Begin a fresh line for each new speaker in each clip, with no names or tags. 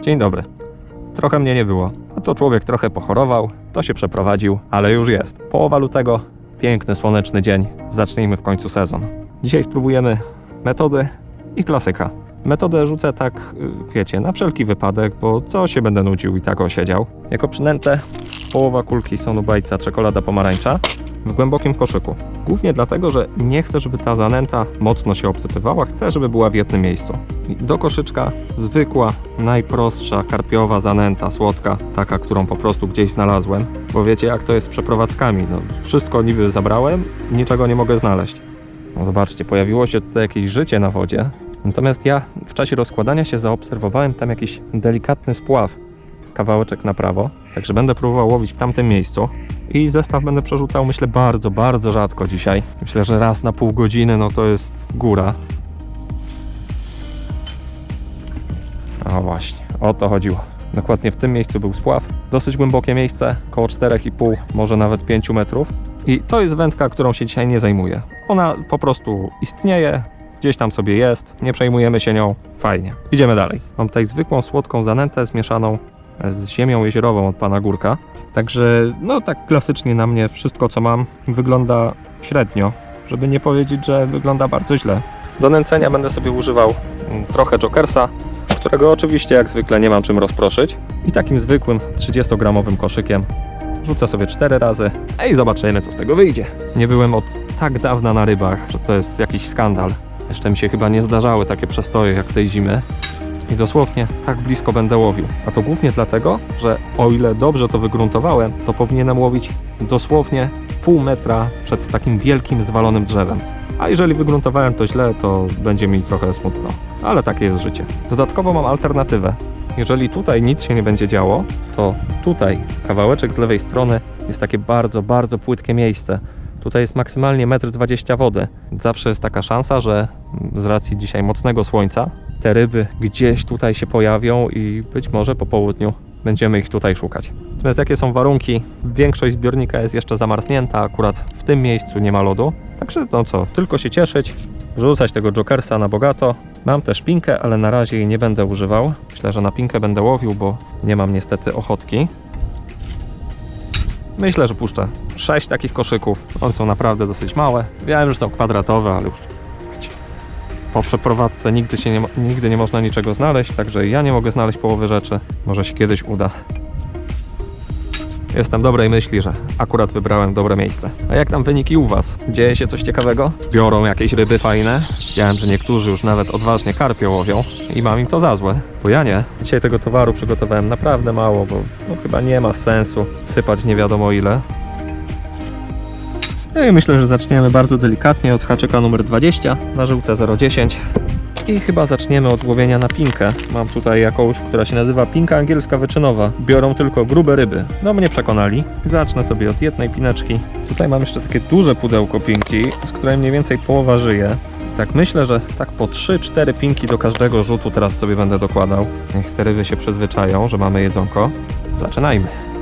Dzień dobry. Trochę mnie nie było. A to człowiek trochę pochorował, to się przeprowadził, ale już jest. Połowa lutego, piękny, słoneczny dzień. Zacznijmy w końcu sezon. Dzisiaj spróbujemy metody i klasyka. Metodę rzucę tak, y, wiecie, na wszelki wypadek, bo co się będę nudził i tak osiedział. Jako przynętę połowa kulki sonu bajca czekolada pomarańcza w głębokim koszyku. Głównie dlatego, że nie chcę, żeby ta zanęta mocno się obsypywała, chcę, żeby była w jednym miejscu. Do koszyczka zwykła, najprostsza karpiowa zanęta, słodka, taka, którą po prostu gdzieś znalazłem. Bo wiecie, jak to jest z przeprowadzkami. No, wszystko niby zabrałem, niczego nie mogę znaleźć. No zobaczcie, pojawiło się tutaj jakieś życie na wodzie. Natomiast ja w czasie rozkładania się zaobserwowałem tam jakiś delikatny spław, kawałeczek na prawo, także będę próbował łowić w tamtym miejscu i zestaw będę przerzucał myślę bardzo, bardzo rzadko dzisiaj. Myślę, że raz na pół godziny no to jest góra. O właśnie, o to chodziło. Dokładnie w tym miejscu był spław. Dosyć głębokie miejsce, około 4,5, może nawet 5 metrów. I to jest wędka, którą się dzisiaj nie zajmuję. Ona po prostu istnieje, gdzieś tam sobie jest, nie przejmujemy się nią, fajnie. Idziemy dalej. Mam tutaj zwykłą słodką zanętę zmieszaną z ziemią jeziorową od pana Górka. Także, no tak klasycznie na mnie wszystko co mam wygląda średnio, żeby nie powiedzieć, że wygląda bardzo źle. Do nęcenia będę sobie używał mm, trochę Jokersa, którego oczywiście jak zwykle nie mam czym rozproszyć. I takim zwykłym 30-gramowym koszykiem rzucę sobie 4 razy i zobaczymy co z tego wyjdzie. Nie byłem od tak dawna na rybach, że to jest jakiś skandal. Jeszcze mi się chyba nie zdarzały takie przestoje jak tej zimy. I dosłownie tak blisko będę łowił. A to głównie dlatego, że o ile dobrze to wygruntowałem, to powinienem łowić dosłownie pół metra przed takim wielkim, zwalonym drzewem. A jeżeli wygruntowałem to źle, to będzie mi trochę smutno. Ale takie jest życie. Dodatkowo mam alternatywę. Jeżeli tutaj nic się nie będzie działo, to tutaj kawałeczek z lewej strony jest takie bardzo, bardzo płytkie miejsce. Tutaj jest maksymalnie 1,20 m wody. Zawsze jest taka szansa, że z racji dzisiaj mocnego słońca te ryby gdzieś tutaj się pojawią i być może po południu będziemy ich tutaj szukać. Natomiast jakie są warunki? Większość zbiornika jest jeszcze zamarznięta, akurat w tym miejscu nie ma lodu. Także to co, tylko się cieszyć, rzucać tego Jokersa na bogato. Mam też pinkę, ale na razie jej nie będę używał. Myślę, że na pinkę będę łowił, bo nie mam niestety ochotki. Myślę, że puszczę 6 takich koszyków. One są naprawdę dosyć małe. Wiem, że są kwadratowe, ale już po przeprowadzce nigdy, się nie, nigdy nie można niczego znaleźć, także ja nie mogę znaleźć połowy rzeczy. Może się kiedyś uda. Jestem dobrej myśli, że akurat wybrałem dobre miejsce. A jak tam wyniki u Was? Dzieje się coś ciekawego? Biorą jakieś ryby fajne? Widziałem, że niektórzy już nawet odważnie karpio łowią i mam im to za złe, bo ja nie. Dzisiaj tego towaru przygotowałem naprawdę mało, bo no, chyba nie ma sensu sypać nie wiadomo ile. No i myślę, że zaczniemy bardzo delikatnie od haczyka numer 20 na żyłce 010. I chyba zaczniemy od łowienia na pinkę. Mam tutaj jakąś, która się nazywa pinka angielska wyczynowa. Biorą tylko grube ryby. No mnie przekonali. Zacznę sobie od jednej pineczki. Tutaj mam jeszcze takie duże pudełko pinki, z której mniej więcej połowa żyje. Tak myślę, że tak po 3-4 pinki do każdego rzutu teraz sobie będę dokładał. Niech te ryby się przyzwyczają, że mamy jedzonko. Zaczynajmy.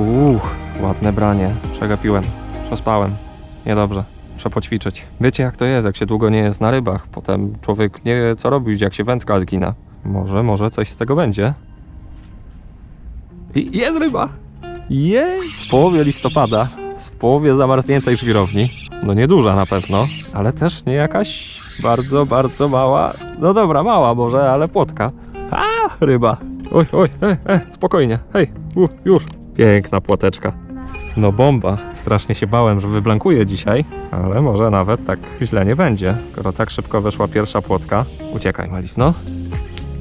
Uuu, ładne branie. Przegapiłem. Przespałem. Niedobrze. Muszę poćwiczyć. Wiecie jak to jest, jak się długo nie jest na rybach. Potem człowiek nie wie co robić, jak się wędka zgina. Może, może coś z tego będzie. I jest ryba! Jej! W połowie listopada, w połowie zamarzniętej żwirowni. No nieduża na pewno, ale też nie jakaś bardzo, bardzo mała. No dobra, mała może, ale płotka. A, ryba! Oj, oj, e, e, spokojnie. Hej, u, już. Piękna płoteczka. No bomba. Strasznie się bałem, że wyblankuje dzisiaj, ale może nawet tak źle nie będzie, skoro tak szybko weszła pierwsza płotka. Uciekaj, Malis, no.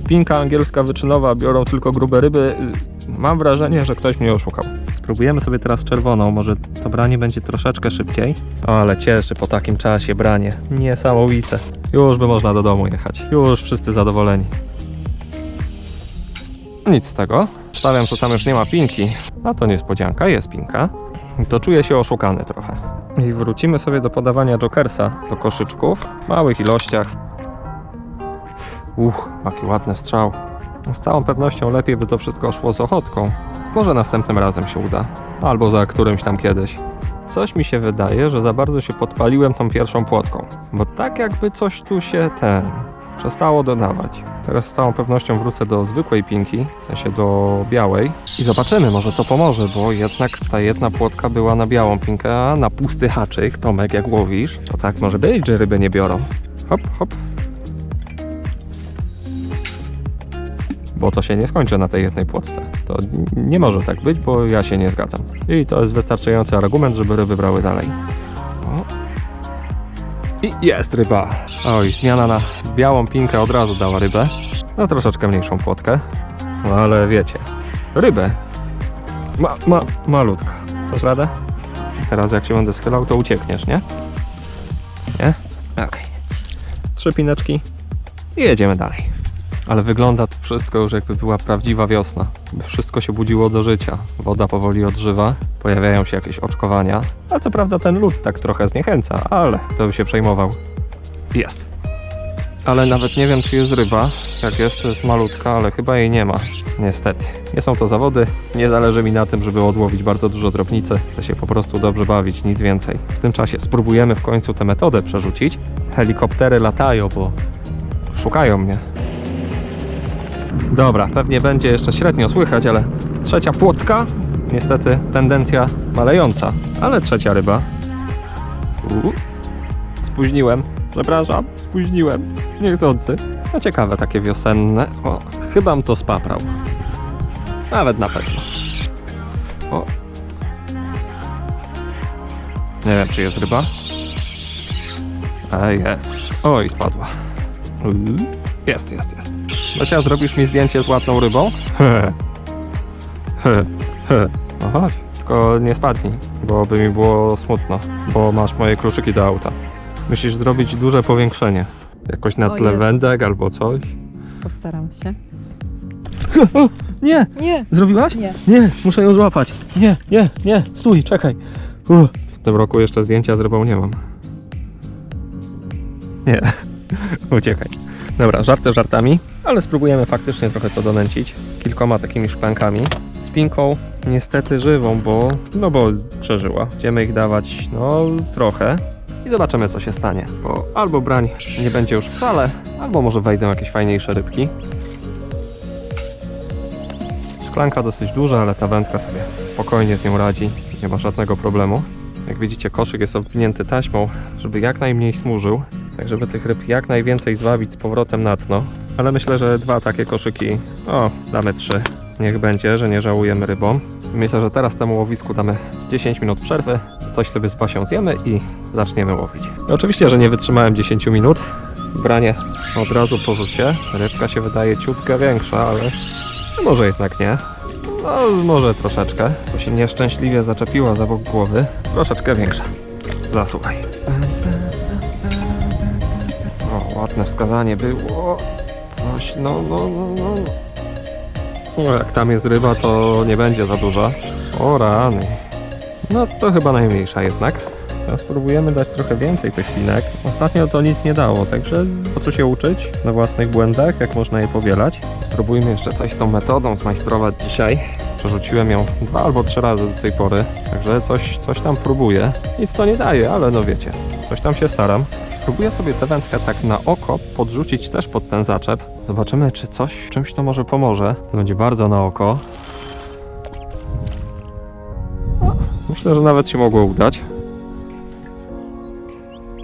Pinka angielska wyczynowa biorą tylko grube ryby. Mam wrażenie, że ktoś mnie oszukał. Spróbujemy sobie teraz czerwoną, może to branie będzie troszeczkę szybciej. Ale cieszy po takim czasie branie. Niesamowite. Już by można do domu jechać. Już wszyscy zadowoleni. Nic z tego. Stawiam, że tam już nie ma pinki. A to niespodzianka, jest pinka. To czuję się oszukany trochę. I wrócimy sobie do podawania Jokersa do koszyczków w małych ilościach. Uch, jaki ładny strzał. Z całą pewnością lepiej by to wszystko szło z ochotką. Może następnym razem się uda. Albo za którymś tam kiedyś. coś mi się wydaje, że za bardzo się podpaliłem tą pierwszą płotką. Bo tak jakby coś tu się ten przestało dodawać. Teraz z całą pewnością wrócę do zwykłej pinki, w sensie do białej i zobaczymy, może to pomoże, bo jednak ta jedna płotka była na białą pinkę, a na pusty haczyk, Tomek, jak łowisz, to tak może być, że ryby nie biorą. Hop, hop. Bo to się nie skończy na tej jednej płotce. To nie może tak być, bo ja się nie zgadzam. I to jest wystarczający argument, żeby ryby brały dalej. I jest ryba. Oj, zmiana na białą pinkę od razu dała rybę. Na troszeczkę mniejszą płotkę. No ale wiecie, rybę. Ma, ma, malutka. Dasz radę? Teraz jak się będę schylał, to uciekniesz, nie? Nie? Okej. Trzy pineczki i jedziemy dalej. Ale wygląda to wszystko już jakby była prawdziwa wiosna. Wszystko się budziło do życia. Woda powoli odżywa, pojawiają się jakieś oczkowania. A co prawda ten lód tak trochę zniechęca, ale kto by się przejmował? Jest. Ale nawet nie wiem, czy jest ryba. Jak jest, to jest malutka, ale chyba jej nie ma. Niestety. Nie są to zawody. Nie zależy mi na tym, żeby odłowić bardzo dużo drobnicy. Chcę się po prostu dobrze bawić, nic więcej. W tym czasie spróbujemy w końcu tę metodę przerzucić. Helikoptery latają, bo szukają mnie. Dobra, pewnie będzie jeszcze średnio słychać, ale trzecia płotka. Niestety tendencja malejąca, ale trzecia ryba. Spóźniłem, przepraszam, spóźniłem. Niechcący. No ciekawe, takie wiosenne. O, chyba bym to spaprał. Nawet na pewno. O. Nie wiem, czy jest ryba. A jest. Oj, spadła. Jest, jest, jest. Basia, zrobisz mi zdjęcie z ładną rybą? He. He. He. No chodź, tylko nie spadnij, bo by mi było smutno, bo masz moje kluczyki do auta. Musisz zrobić duże powiększenie. Jakoś na
O
tle
Jezus.
wędek albo coś.
Postaram się.
Nie!
Nie,
Zrobiłaś?
nie.
Nie, muszę ją złapać. Nie, nie, nie, stój, czekaj. Uff. W tym roku jeszcze zdjęcia z rybą nie mam. Nie, uciekaj. Dobra, żarty żartami, ale spróbujemy faktycznie trochę to donęcić. Kilkoma takimi szklankami. Z pinką niestety żywą, bo, no bo przeżyła. Będziemy ich dawać, no, trochę. I zobaczymy, co się stanie. Bo albo brań nie będzie już wcale, albo może wejdą jakieś fajniejsze rybki. Szklanka dosyć duża, ale ta wędka sobie spokojnie z nią radzi. Nie ma żadnego problemu. Jak widzicie, koszyk jest obwinięty taśmą, żeby jak najmniej smużył, tak żeby tych ryb jak najwięcej zwabić z powrotem na dno. Ale myślę, że dwa takie koszyki, o, damy trzy. Niech będzie, że nie żałujemy rybą. Myślę, że teraz temu łowisku damy 10 minut przerwy, coś sobie z Basią zjemy i zaczniemy łowić. Oczywiście, że nie wytrzymałem 10 minut. Branie od razu po rzucie. Rybka się wydaje ciutkę większa, ale może jednak nie. No, może troszeczkę, bo się nieszczęśliwie zaczepiła za bok głowy. Troszeczkę większa. Zasłuchaj. Ładne wskazanie było. Coś, no, no, no, no. No, jak tam jest ryba, to nie będzie za duża. O rany. No, to chyba najmniejsza jednak. Teraz spróbujemy dać trochę więcej tych linek. Ostatnio to nic nie dało, także po co się uczyć na własnych błędach, jak można je powielać. Spróbujmy jeszcze coś z tą metodą zmajstrować dzisiaj. Przerzuciłem ją dwa albo trzy razy do tej pory, także coś, coś tam próbuję. Nic to nie daje, ale no wiecie, coś tam się staram. Spróbuję sobie tę wędkę tak na oko podrzucić też pod ten zaczep. Zobaczymy, czy coś czymś to może pomoże. To będzie bardzo na oko. Myślę, że nawet się mogło udać.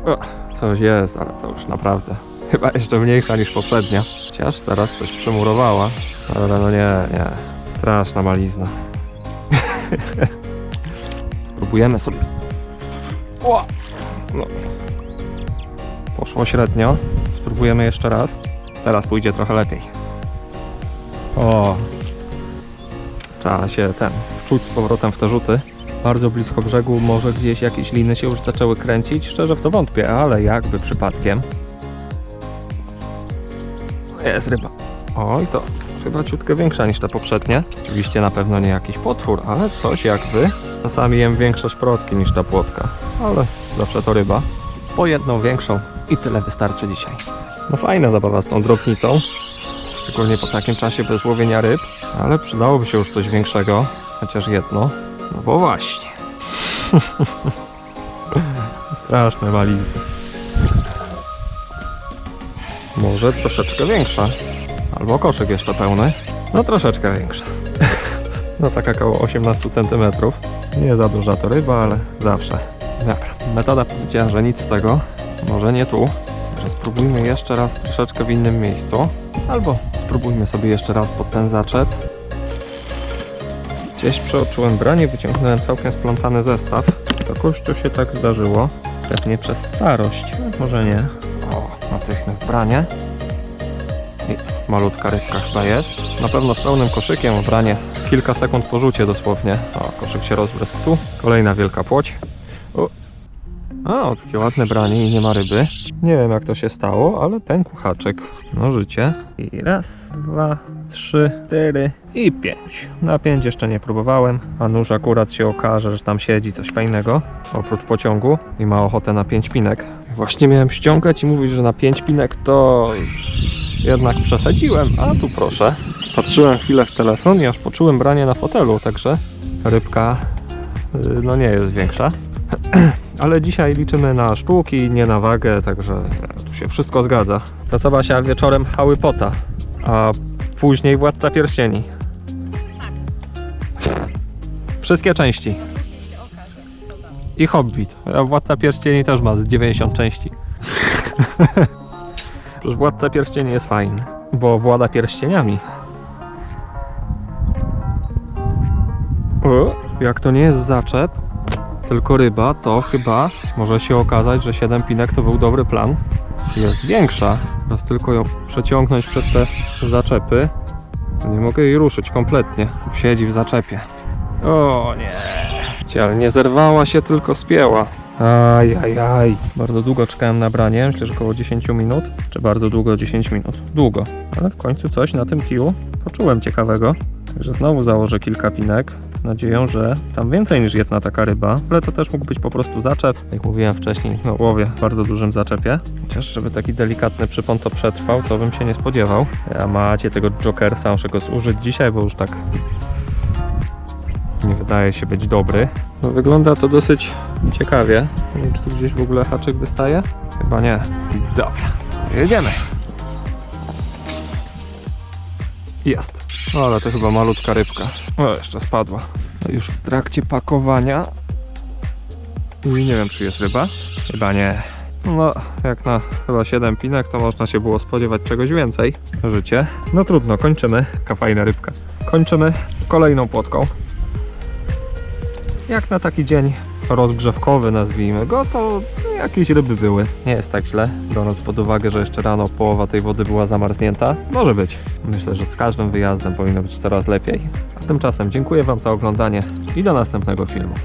O, coś jest, ale to już naprawdę chyba jeszcze mniejsza niż poprzednia. Chociaż teraz coś przymurowała. Ale no nie, nie. Straszna malizna. Spróbujemy sobie. O! No. Poszło średnio. Spróbujemy jeszcze raz. Teraz pójdzie trochę lepiej. O! Trzeba się ten wczuć z powrotem w te rzuty. Bardzo blisko brzegu, może gdzieś jakieś liny się już zaczęły kręcić. Szczerze w to wątpię, ale jakby przypadkiem. Jest ryba. Oj, to chyba ciutkę większa niż te poprzednie. Oczywiście na pewno nie jakiś potwór, ale coś jakby. Czasami jem większe szprotki niż ta płotka, ale zawsze to ryba. Po jedną większą i tyle wystarczy dzisiaj. No fajna zabawa z tą drobnicą, szczególnie po takim czasie bez łowienia ryb, ale przydałoby się już coś większego, chociaż jedno. No bo właśnie. Straszne walizki. Może troszeczkę większa. Albo koszyk jeszcze pełny. No troszeczkę większa. No tak około 18 cm. Nie za duża to ryba, ale zawsze. Dobra, metoda powiedziała, że nic z tego. Może nie tu. Także spróbujmy jeszcze raz troszeczkę w innym miejscu. Albo spróbujmy sobie jeszcze raz pod ten zaczep. Gdzieś przeoczyłem branie, wyciągnąłem całkiem splątany zestaw. To się tak zdarzyło. Pewnie przez starość. Może nie. O, natychmiast branie. I malutka rybka chyba jest. Na pewno z pełnym koszykiem branie kilka sekund po rzucie dosłownie. O, koszyk się rozbryzł tu. Kolejna wielka płoć. O, takie ładne branie i nie ma ryby. Nie wiem jak to się stało, ale pękł haczyk. No życie. I raz, dwa, trzy, cztery i pięć. Na pięć jeszcze nie próbowałem, a nóż akurat się okaże, że tam siedzi coś fajnego, oprócz pociągu i ma ochotę na pięć pinek. Właśnie miałem ściągać i mówić, że na pięć pinek to jednak przesadziłem, a tu proszę. Patrzyłem chwilę w telefon i aż poczułem branie na fotelu, także rybka y, no nie jest większa. Ale dzisiaj liczymy na sztuki, nie na wagę, także tu się wszystko zgadza. Co Basia wieczorem Hały Pota, a później Władca Pierścieni. Wszystkie części. I Hobbit. A Władca Pierścieni też ma z 90 części. Przecież Władca Pierścieni jest fajny, bo włada pierścieniami. O, jak to nie jest zaczep, tylko ryba, to chyba może się okazać, że 7 pinek to był dobry plan. Jest większa. Teraz tylko ją przeciągnąć przez te zaczepy. Nie mogę jej ruszyć kompletnie. Siedzi w zaczepie. O nie. Ale nie zerwała się, tylko spięła. Aj, aj, aj. Bardzo długo czekałem na branie, myślę, że około 10 minut. Czy bardzo długo 10 minut? Długo. Ale w końcu coś na tym kiju poczułem ciekawego. Także znowu założę kilka pinek nadzieją, że tam więcej niż jedna taka ryba. Ale to też mógł być po prostu zaczep. Jak mówiłem wcześniej, no łowię w bardzo dużym zaczepie. Chociaż żeby taki delikatny przypon to przetrwał, to bym się nie spodziewał. A macie tego Jokersa, muszę go zużyć dzisiaj, bo już tak nie wydaje się być dobry. No, wygląda to dosyć ciekawie. Nie wiem, czy tu gdzieś w ogóle haczyk wystaje? Chyba nie. Dobra, to jedziemy. Jest. No, ale to chyba malutka rybka. O, jeszcze spadła. No już w trakcie pakowania. I nie wiem, czy jest ryba. Chyba nie. No, jak na chyba 7 pinek, to można się było spodziewać czegoś więcej. Życie. No trudno, kończymy. Taka fajna rybka. Kończymy kolejną płotką. Jak na taki dzień rozgrzewkowy, nazwijmy go, to jakieś ryby były. Nie jest tak źle, biorąc pod uwagę, że jeszcze rano połowa tej wody była zamarznięta. Może być. Myślę, że z każdym wyjazdem powinno być coraz lepiej. A tymczasem dziękuję Wam za oglądanie i do następnego filmu.